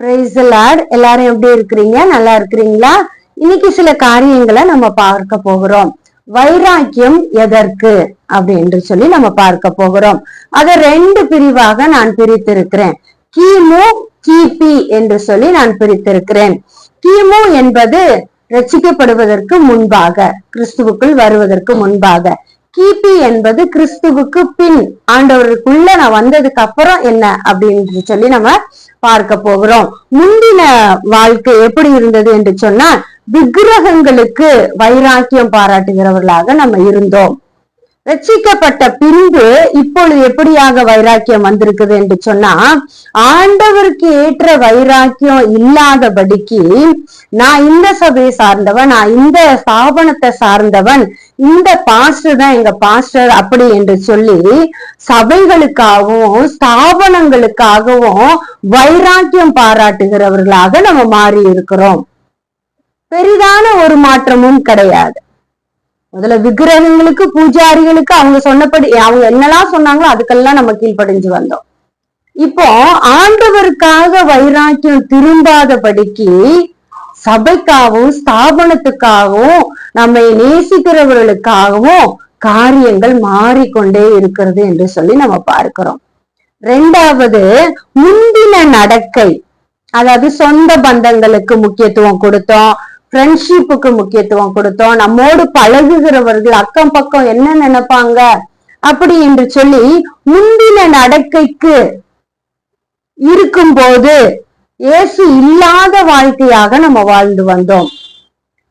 Price Lord எல்லாரும் எப்படி இருக்கிறீங்க? நல்லா இருக்கிறீங்களா? இன்னைக்கு சில காரியங்களை நம்ம பார்க்க போகிறோம். வைராக்கியம் எதற்கு அப்படின்னு சொல்லி நம்ம பார்க்க போகிறோம். அதை ரெண்டு பிரிவாக நான் பிரித்திருக்கிறேன். கிமு கிபி என்று சொல்லி நான் பிரித்திருக்கிறேன். கிமு என்பது ரசிக்கப்படுவதற்கு முன்பாக கிறிஸ்துவுக்குள் வருவதற்கு முன்பாக. கிபி என்பது கிறிஸ்துவுக்கு பின் ஆண்டவருக்குள்ள நான் வந்ததுக்கு அப்புறம் என்ன அப்படின்னு சொல்லி நம்ம பார்க்க போகிறோம். முந்தின வாழ்க்கை எப்படி இருந்தது என்று சொன்னா விக்கிரகங்களுக்கு வைராக்கியம் பாராட்டுகிறவர்களாக நம்ம இருந்தோம். ரட்சிக்கப்பட்ட பின்பு இப்பொழுது எப்படியாக வைராக்கியம் வந்திருக்குது என்று சொன்னா ஆண்டவருக்கு ஏற்ற வைராக்கியம் இல்லாதபடிக்கு நான் இந்த சபையை சார்ந்தவன் நான் இந்த ஸ்தாபனத்தை சார்ந்தவன் இந்த பாஸ்டர் தான் எங்க பாஸ்டர் அப்படி என்று சொல்லி சபைகளுக்காகவும் ஸ்தாபனங்களுக்காகவும் வைராக்கியம் பாராட்டுகிறவர்களாக நம்ம மாறி இருக்கிறோம். பெரிதான ஒரு மாற்றமும் கிடையாது. முதல்ல விக்கிரகங்களுக்கு பூஜாரிகளுக்கு அவங்க சொன்னபடி அவங்க என்னெல்லாம் சொன்னாங்களோ அதுக்கெல்லாம் நம்ம கீழ்ப்படிஞ்சு வந்தோம். இப்போ ஆண்டவருக்காக வைராக்கியம் திரும்பாதபடிக்கு சபைக்காகவும் ஸ்தாபனத்துக்காகவும் நம்மை நேசிக்கிறவர்களுக்காகவும் காரியங்கள் மாறிக்கொண்டே இருக்கிறது என்று சொல்லி நம்ம பார்க்கிறோம். ரெண்டாவது முந்தின நடக்கை. அதாவது சொந்த பந்தங்களுக்கு முக்கியத்துவம் கொடுத்தோம் ஃப்ரெண்ட்ஷிப்புக்கு முக்கியத்துவம் கொடுத்தோம் நம்மோடு பழகுகிறவர்கள் அக்கம் பக்கம் என்ன நினைப்பாங்க? அப்படி என்று சொல்லி முந்தின நடக்கைக்கு இருக்கும்போது இயேசு இல்லாத வாழ்க்கையாக நம்ம வாழ்ந்து வந்தோம்.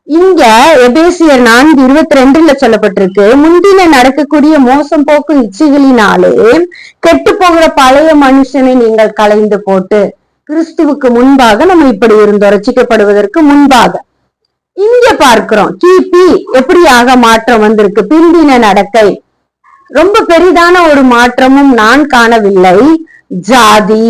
இங்க எபேசியர் நான்கு இருபத்தி ரெண்டுல சொல்லப்பட்டிருக்கு முந்தின நடக்கக்கூடிய மோசம் போக்கு இச்சைகளினாலே கெட்டு போகிற பழைய மனுஷனை நீங்கள் கலைந்து போட்டு கிறிஸ்துவுக்கு முன்பாக நம்ம இப்படி இருந்தோம் ரசிக்கப்படுவதற்கு முன்பாக. இங்க பார்க்கிறோம் கிபி எப்படியாக மாற்றம் வந்திருக்கு? பிந்தின நடக்கை. ரொம்ப பெரிதான ஒரு மாற்றமும் நான் காணவில்லை. ஜாதி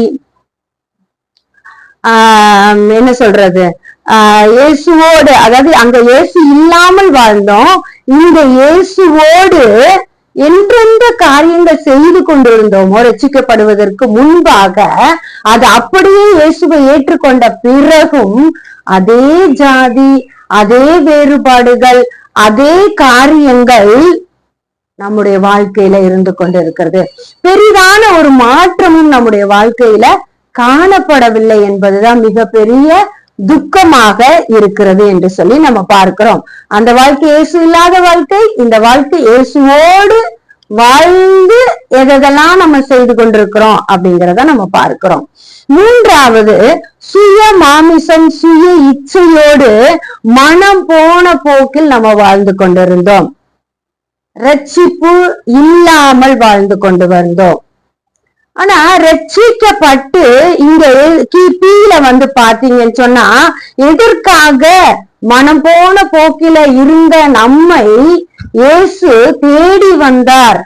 என்ன சொல்றது? ஆஹ் இயேசுவோடு அதாவது அங்க இயேசு இல்லாமல் வாழ்ந்தோம். இந்த இயேசுவோடு என்றெந்த காரியங்கள் செய்து கொண்டிருந்தோமோ. ரசிக்கப்படுவதற்கு முன்பாக அது அப்படியே இயேசுவை ஏற்றுக்கொண்ட பிறகும் அதே ஜாதி அதே வேறுபாடுகள் அதே காரியங்கள் நம்முடைய வாழ்க்கையில இருந்து கொண்டிருக்கிறது. பெரிதான ஒரு மாற்றமும் நம்முடைய வாழ்க்கையில காணப்படவில்லை என்பதுதான் மிகப்பெரிய துக்கமாக இருக்கிறது என்று சொல்லி நம்ம பார்க்கிறோம். அந்த வாழ்க்கை இயேசு இல்லாத வாழ்க்கை இந்த வாழ்க்கை இயேசுவோடு வாழ்ந்து எதெல்லாம் நம்ம செய்து கொண்டிருக்கிறோம் அப்படிங்கிறத நம்ம பார்க்கிறோம். மூன்றாவது சுய மாமிசம் சுய இச்சையோடு மனம் போன போக்கில் நம்ம வாழ்ந்து கொண்டிருந்தோம். ரட்சிப்பு இல்லாமல் வாழ்ந்து கொண்டு வந்தோம். ஆனா ரட்சிக்கப்பட்டு இங்க கிபியில வந்து பாத்தீங்கன்னு சொன்னா எதற்காக மனம் போன போக்கில இருந்த நம்மை இயேசு தேடி வந்தார்?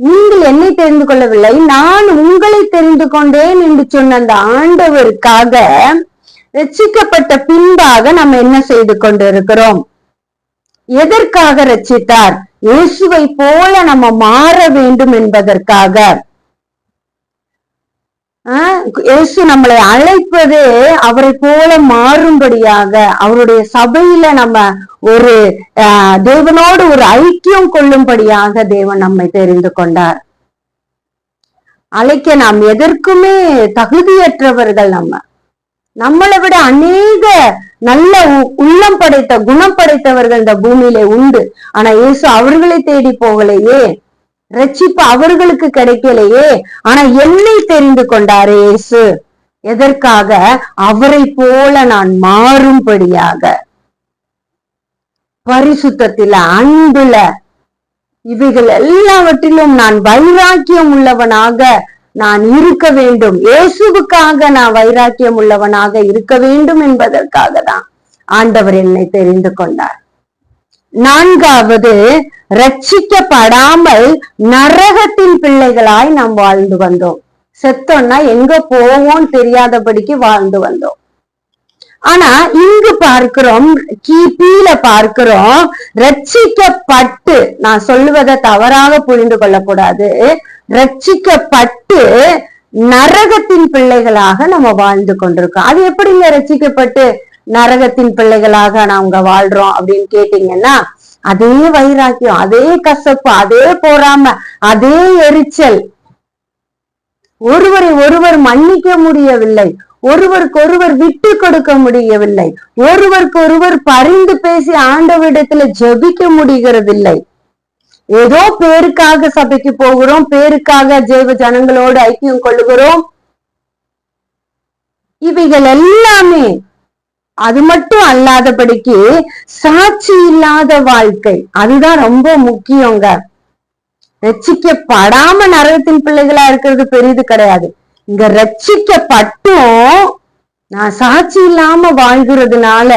நீங்கள் என்னை தெரிந்து கொள்ளவில்லை நான் உங்களை தெரிந்து கொண்டேன் என்று சொன்ன அந்த ஆண்டவருக்காக ரட்சிக்கப்பட்ட பின்பாக நம்ம என்ன செய்து கொண்டிருக்கிறோம்? எதற்காக ரட்சித்தார்? இயேசுவை போல நம்ம மாற வேண்டும் என்பதற்காக. இயேசு நம்மளை அழைப்பது அவரை போல மாறும்படியாக அவருடைய சபையில நம்ம ஒரு தேவனோடு ஒரு ஐக்கியம் கொள்ளும்படியாக தேவன் நம்மை தெரிந்து கொண்டார். அழைக்க நாம் எதற்குமே தகுதியற்றவர்கள் நம்ம. நம்மளை விட அநேக நல்ல உள்ளம் படைத்த குணம் படைத்தவர்கள் இந்த பூமியிலே உண்டு. ஆனா இயேசு அவர்களை தேடி போகலையே. ரட்சிப்பு அவர்களுக்கு கிடைக்கலையே. ஆனா என்னை தெரிந்து கொண்டாரே இயேசு. எதற்காக? அவரை போல நான் மாறும்படியாக. பரிசுத்தத்தில அன்புல இவைகள் எல்லாவற்றிலும் நான் வைராக்கியம் உள்ளவனாக நான் இருக்க வேண்டும். இயேசுவுக்காக நான் வைராக்கியம் உள்ளவனாக இருக்க வேண்டும் என்பதற்காக தான் ஆண்டவர் என்னை தெரிந்து கொண்டார். நான்காவது ரட்சிக்கப்படாமல் நரகத்தின் பிள்ளைகளாய் நாம் வாழ்ந்து வந்தோம். செத்தோம்னா எங்க போவோம் தெரியாதபடிக்கு வாழ்ந்து வந்தோம். ஆனா இங்கு பார்க்கிறோம் கிபியில பார்க்கிறோம் ரட்சிக்கப்பட்டு நான் சொல்லுவதை தவறாக புரிந்து கொள்ளக்கூடாது ரட்சிக்கப்பட்டு நரகத்தின் பிள்ளைகளாக நம்ம வாழ்ந்து கொண்டிருக்கோம். அது எப்படிங்க ரசிக்கப்பட்டு நரகத்தின் பிள்ளைகளாக நாங்க வாழ்றோம் அப்படின்னு கேட்டீங்கன்னா அதே வைராக்கியம் அதே கசப்பு அதே போறாம அதே எரிச்சல். ஒருவரை ஒருவர் மன்னிக்க முடியவில்லை. ஒருவருக்கு ஒருவர் விட்டு கொடுக்க முடியவில்லை. ஒருவருக்கு ஒருவர் பரிந்து பேசி ஆண்டவரிடத்துல ஜெபிக்க முடிகிறதில்லை. ஏதோ பேருக்காக சபைக்கு போகிறோம் பேருக்காக ஜெய்வ ஜனங்களோடு ஐக்கியம் கொள்ளுகிறோம். இவைகள் எல்லாமே அது மட்டும் அல்லாதபடிக்கு சாட்சி இல்லாத வாழ்க்கை. அதுதான் ரொம்ப முக்கியங்க. ரட்சிக்கப்படாம நரகத்தின் பிள்ளைகளா இருக்கிறது பெரியது கிடையாது. இங்க ரட்சிக்கப்பட்டும் நான் சாட்சி இல்லாம வாழ்கிறதுனால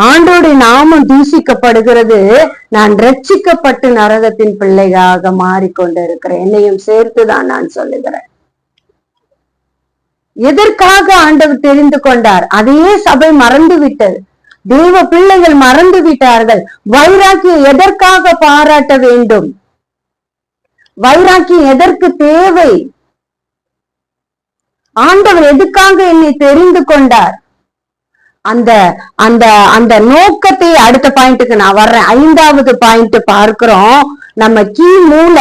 ஆண்டோடைய நாமம் தூசிக்கப்படுகிறது. நான் ரட்சிக்கப்பட்டு நரகத்தின் பிள்ளைகளாக மாறிக்கொண்டிருக்கிறேன். என்னையும் சேர்த்துதான் நான் சொல்லுகிறேன். எதற்காக ஆண்டவர் தெரிந்து கொண்டார்? அதையே சபை மறந்து விட்டது தேவ பிள்ளைகள் மறந்து விட்டார்கள் வைராக்கியம் எதற்காக பாராட்ட வேண்டும்? வைராக்கியம் எதற்கு தேவை? ஆண்டவர் எதுக்காக என்னை தெரிந்து கொண்டார்? அந்த அந்த அந்த நோக்கத்தை அடுத்த பாயிண்ட்டுக்கு நான் வர்றேன். ஐந்தாவது பாயிண்ட் பார்க்கிறோம். நம்ம கீழ மூல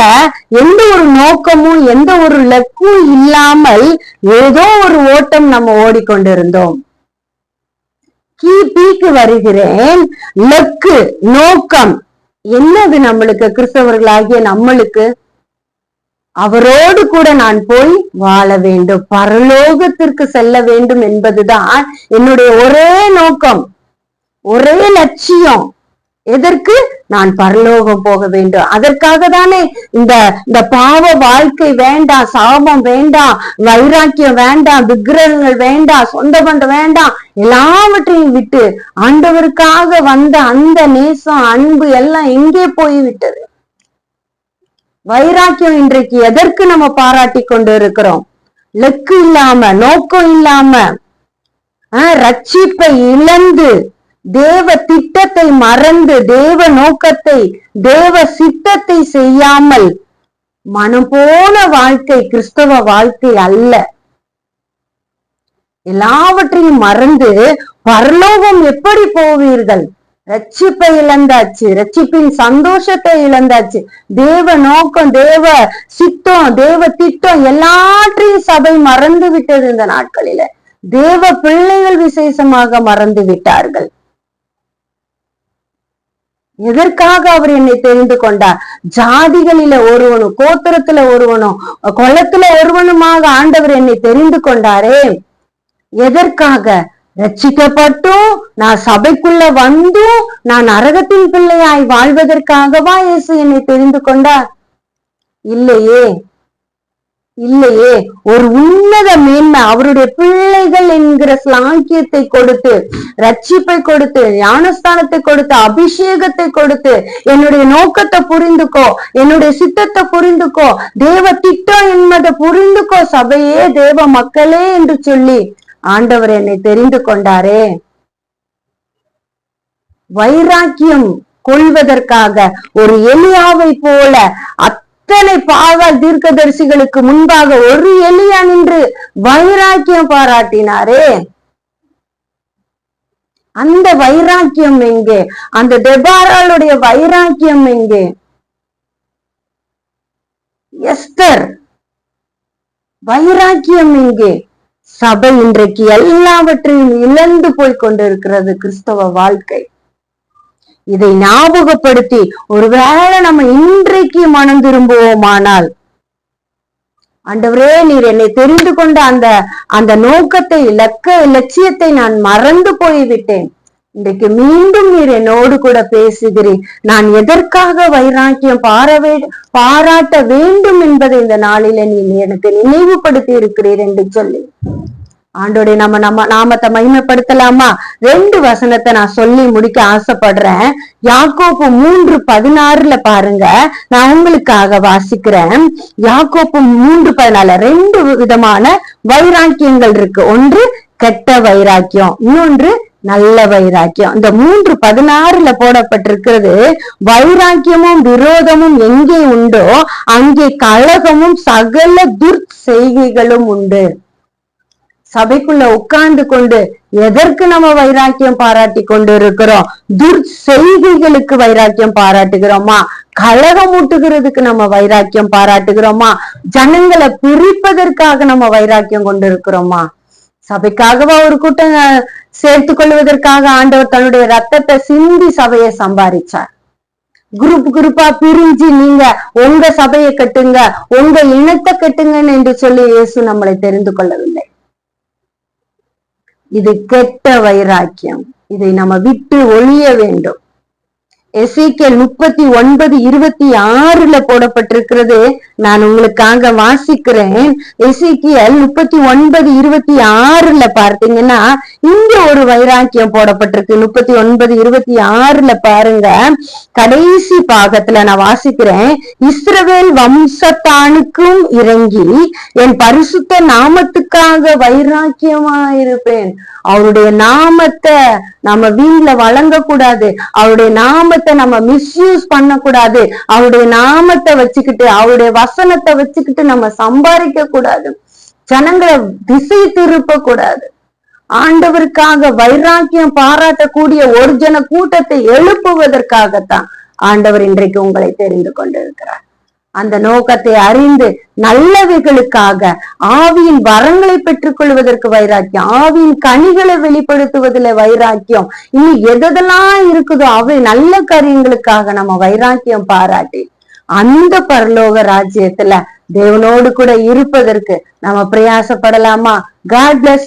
எந்த ஒரு நோக்கமும் எந்த ஒரு லக்கும் இல்லாமல் ஏதோ ஒரு ஓட்டம் நம்ம ஓடிக்கொண்டிருந்தோம். கீ பீக்கு வருகிறேன். லக்கு நோக்கம். என்னது நம்மளுக்கு? கிறிஸ்தவர்களாகிய நம்மளுக்கு. அவரோடு கூட நான் போய் வாழ வேண்டும். பரலோகத்திற்கு செல்ல வேண்டும் என்பதுதான் என்னுடைய ஒரே நோக்கம். ஒரே லட்சியம். எதற்கு? நான் பரலோகம் போக வேண்டும். அதற்காக தானே இந்த இந்த பாவ வாழ்க்கை வேண்டாம் சாபம் வேண்டாம் வைராக்கியம் வேண்டாம் விக்கிரகங்கள் வேண்டாம் சொந்த பண்ட வேண்டாம் எல்லாவற்றையும் விட்டு ஆண்டவருக்காக வந்த அந்த நேசம் அன்பு எல்லாம் எங்கே போய் விட்டது வைராக்கியம் இன்றைக்கு எதற்கு நம்ம பாராட்டி கொண்டு இருக்கிறோம் லெக்கு இல்லாம நோக்கம் இல்லாம ஆஹ் ரட்சிப்பை இழந்து தேவ திட்டத்தை மறந்து தேவ நோக்கத்தை தேவ சித்தத்தை செய்யாமல் மனம் போன வாழ்க்கை கிறிஸ்தவ வாழ்க்கை அல்ல. எல்லாவற்றையும் மறந்து பரலோகம் எப்படி போவீர்கள்? ரட்சிப்பை இழந்தாச்சு ரட்சிப்பின் சந்தோஷத்தை இழந்தாச்சு. தேவ நோக்கம் தேவ சித்தம் தேவ திட்டம் எல்லாற்றையும் சபை மறந்து விட்டது இந்த நாட்களில. தேவ பிள்ளைகள் விசேஷமாக மறந்து விட்டார்கள். எதற்காக அவர் என்னை தெரிந்து கொண்டார்? ஜாதிகளில ஒருவனும் கோத்திரத்துல ஒருவனும் குளத்துல ஒருவனுமாக ஆண்டவர் என்னை தெரிந்து கொண்டாரே. எதற்காக? ரட்சிக்கப்பட்டும் நான் சபைக்குள்ள வந்தும் நான் நரகத்தின் பிள்ளையாய் வாழ்வதற்காகவா இயேசு என்னை தெரிந்து கொண்டார்? இல்லையே. இல்லையே ஒரு உன்னத மேன்மை அவருடைய பிள்ளைகள் என்கிற ஸ்லாங்கியத்தை கொடுத்து ரட்சிப்பை கொடுத்து ஞானஸ்தானத்தை கொடுத்து அபிஷேகத்தை கொடுத்து என்னுடைய நோக்கத்தை புரிந்துக்கோ என்னுடைய சித்தத்தை புரிந்துக்கோ தேவ திட்டம் என்பதை புரிந்துக்கோ சபையே தேவ மக்களே என்று சொல்லி ஆண்டவர் என்னை தெரிந்து கொண்டாரே. வைராக்கியம் கொள்வதற்காக ஒரு எலியாவை போல அத்தனை பாவ தீர்க்கதரிசிகளுக்கு முன்பாக ஒரு எலியா நின்று வைராக்கியம் பாராட்டினாரே? அந்த வைராக்கியம் எங்கே? அந்த டெபாராளுடைய வைராக்கியம் எங்கே? எஸ்தர் வைராக்கியம் எங்கே? சபை இன்றைக்கு எல்லாவற்றையும் இழந்து போய் கொண்டிருக்கிறது கிறிஸ்தவ வாழ்க்கை. இதை ஞாபகப்படுத்தி ஒருவேளை நம்ம இன்றைக்கு மனம் திரும்புவோமானால் ஆண்டவரே நீர் என்னை தெரிந்து கொண்ட அந்த அந்த நோக்கத்தை இலக்க லட்சியத்தை நான் மறந்து போய்விட்டேன். இன்றைக்கு மீண்டும் நீர் என்னோடு கூட பேசுகிறேன் நான் எதற்காக வைராக்கியம் பாரவே பாராட்ட வேண்டும் என்பதை இந்த நாளில நீ எனக்கு நினைவுபடுத்தி இருக்கிறீர் என்று சொல்லி. ஆண்டோடைய நம்ம நம்ம நாமத்தை மகிமைப்படுத்தலாமா? ரெண்டு வசனத்தை நான் சொல்லி முடிக்க ஆசைப்படுறேன். யாக்கோப்பு மூன்று பதினாறுல பாருங்க. நான் உங்களுக்காக வாசிக்கிறேன். யாக்கோப்பு மூன்று பதினால ரெண்டு விதமான வைராக்கியங்கள் இருக்கு. ஒன்று கெட்ட வைராக்கியம். இன்னொன்று நல்ல வைராக்கியம். இந்த மூன்று பதினாறுல போடப்பட்டிருக்கிறது வைராக்கியமும் விரோதமும் எங்கே உண்டோ அங்கே கழகமும் சகல துர்ச்செய்கைகளும் உண்டு. சபைக்குள்ள உட்கார்ந்து கொண்டு எதற்கு நம்ம வைராக்கியம் பாராட்டி கொண்டு இருக்கிறோம் துர்செய்கைகளுக்கு வைராக்கியம் பாராட்டுகிறோமா? கழகம் ஊட்டுகிறதுக்கு நம்ம வைராக்கியம் பாராட்டுகிறோமா? ஜனங்களை பிரிப்பதற்காக நம்ம வைராக்கியம் கொண்டு இருக்கிறோமா சபைக்காகவா ஒரு கூட்டம் சேர்த்து சேர்த்துக் கொள்வதற்காக ஆண்டவர் தன்னுடைய ரத்தத்தை சிந்தி சபையை சம்பாதிச்சார் குரூப் குரூப்பா பிரிஞ்சு நீங்க உங்க சபையை கட்டுங்க உங்க இனத்தை கட்டுங்கன்னு என்று சொல்லி இயேசு நம்மளை தெரிந்து கொள்ளவில்லை. இது கெட்ட வைராக்கியம். இதை நம்ம விட்டு ஒழிய வேண்டும். எசேக்கியேல் முப்பத்தி ஒன்பது இருபத்தி ஆறுல போடப்பட்டிருக்கிறது. நான் உங்களுக்காக வாசிக்கிறேன். எசேக்கியேல் முப்பத்தி ஒன்பது இருபத்தி ஆறுல பார்த்தீங்கன்னா இங்க ஒரு வைராக்கியம் போடப்பட்டிருக்கு. முப்பத்தி ஒன்பது இருபத்தி ஆறுல பாருங்க. கடைசி பாகத்துல நான் வாசிக்கிறேன். இஸ்ரவேல் வம்சத்தானுக்கும் இறங்கி என் பரிசுத்த நாமத்துக்காக வைராக்கியமா இருப்பேன் அவருடைய நாமத்தை நம்ம வீண்ல வழங்க கூடாது அவருடைய நாமத்தை நம்ம மிஸ்யூஸ் பண்ணக்கூடாது. அவருடைய நாமத்தை வச்சுக்கிட்டு அவருடைய வசனத்தை வச்சுக்கிட்டு நம்ம சம்பாதிக்க கூடாது ஜனங்களை திசை திருப்ப கூடாது ஆண்டவருக்காக வைராக்கியம் பாராட்டக்கூடிய ஒரு ஜன கூட்டத்தை எழுப்புவதற்காகத்தான் ஆண்டவர் இன்றைக்கு உங்களை தெரிந்து கொண்டிருக்கிறார். அந்த நோக்கத்தை அறிந்து நல்லவைகளுக்காக ஆவியின் வரங்களை பெற்றுக் கொள்வதற்கு வைராக்கியம் ஆவியின் கனிகளை வெளிப்படுத்துவதில் வைராக்கியம் இனி எதெல்லாம் இருக்குதோ அவை நல்ல காரியங்களுக்காக நம்ம வைராக்கியம் பாராட்டி அந்த பரலோக ராஜ்யத்துல தேவனோடு கூட இருப்பதற்கு நம்ம பிரயாசப்படலாமா? God plus